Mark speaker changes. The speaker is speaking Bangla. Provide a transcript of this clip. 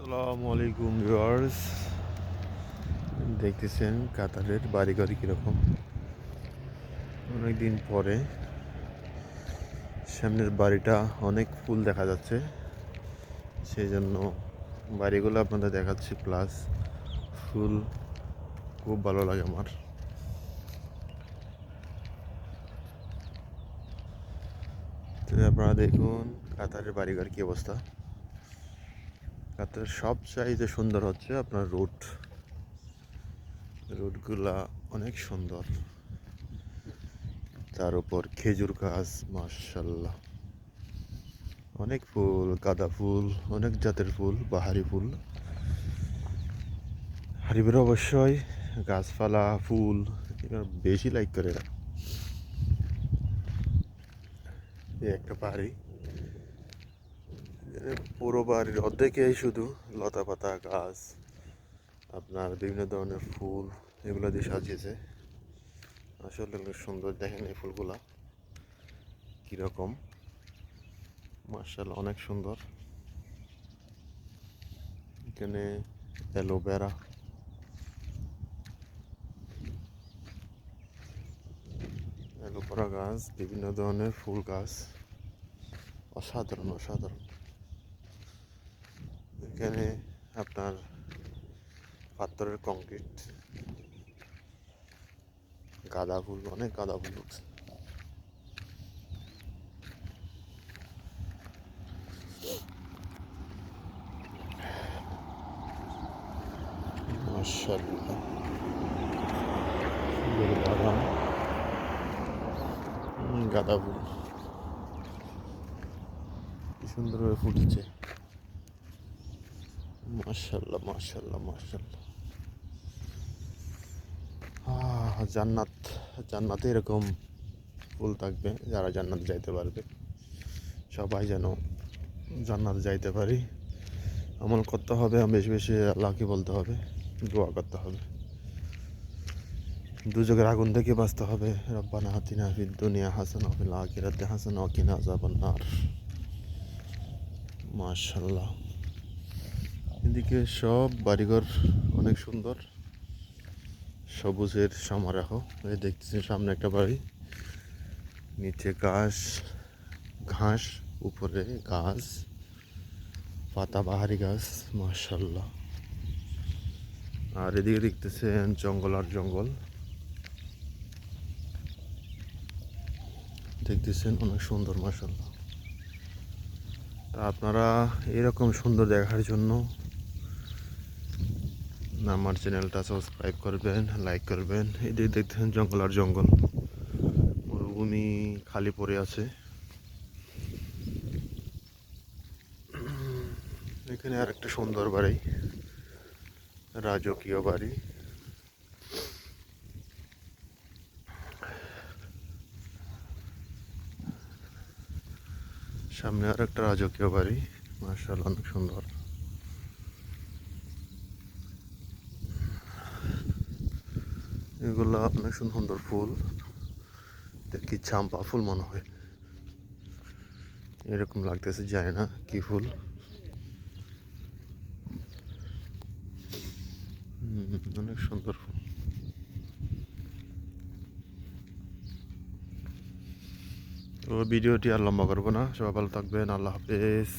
Speaker 1: আসসালামু আলাইকুম ভিউয়ার্স। দেখতেছেন কাতারের বাড়িঘর কীরকম? অনেকদিন পরে সামনের বাড়িটা অনেক ফুল দেখা যাচ্ছে। সেই জন্য বাড়িগুলো আপনাদের দেখাচ্ছি, প্লাস ফুল খুব ভালো লাগে আমার। আপনারা দেখুন কাতারের বাড়িঘর কী অবস্থা। সব চাইতে সুন্দর হচ্ছে আপনার রুট রুটগুলা অনেক সুন্দর। তার উপর খেজুর গাছ মার্শাল্লাহ অনেক ফুল, গাঁদা ফুল, অনেক জাতের ফুল, বাহারি ফুল। হারিবের অবশ্যই গাছপালা, ফুল, এগুলো বেশি লাইক করে। এই একটা এর পুরো বাড়ির অর্ধেকেই শুধু লতা পাতা, গাছ, আপনার বিভিন্ন ধরনের ফুল এগুলো দিয়ে সাজিয়েছে। আসলে অনেক সুন্দর দেখেন এই ফুলগুলা। কীরকম? মার্শাল অনেক সুন্দর। এখানে অ্যালোভেরা। অ্যালোভেরা গাছ, বিভিন্ন ধরনের ফুল গাছ। অসাধারণ অসাধারণ। এখানে আপনার পাথরের কংক্রিট গাঁদা ফুল, অনেক গাঁদা ফুল উঠছে গাঁদা ফুল। কি সুন্দরভাবে ফুটেছে। মাশাল্লাহ মাশাল্লাহ মাশাল্লাহ জান্নাত, জান্নাতে এরকম ফুল থাকবে, যারা জান্নাত যাইতে পারবে। সবাই যেন জান্নাত যাইতে পারি। আমল করতে হবে, বেশি বেশি আল্লাহকে বলতে হবে, দোয়া করতে হবে। দুযোগের আগুন থেকে বাঁচতে হবে। রব্বানা হাতিনা ফিদ দুনিয়া হাসান ফিল আখিরাতে হাসান অকিনা আযাবান নার মাশাল্লাহ এদিকে সব বাড়িঘর অনেক সুন্দর। সবুজের সমারোহ। এই দেখতেছি সামনে একটা বাড়ি। নিচে ঘাস ঘাস, উপরে গাছ, পাতা বাহারি গাছ মাশাল্লাহ আর এদিকে দেখতেছেন জঙ্গল আর জঙ্গল। দেখতেছেন অনেক সুন্দর মাশাল্লাহ তা আপনারা এরকম সুন্দর দেখার জন্য আমার চ্যানেলটা সাবস্ক্রাইব করবেন, লাইক করবেন। এদিকে দেখতেছেন জঙ্গল আর জঙ্গল। মরুভূমি খালি পড়ে আছে। এখানে আর একটা সুন্দর বাড়ি, রাজকীয় বাড়ি। সামনে আর একটা রাজকীয় বাড়ি মার্শাল অনেক সুন্দর। এগুলো অনেক সুন্দর ফুল। দেখি চাম্পা ফুল মনে হয়। এরকম লাগতেছে যায় না কি ফুল। অনেক সুন্দর ফুল। তো ভিডিওটি আর লম্বা করব না। সবাই ভালো থাকবেন। আল্লাহ হাফেজ।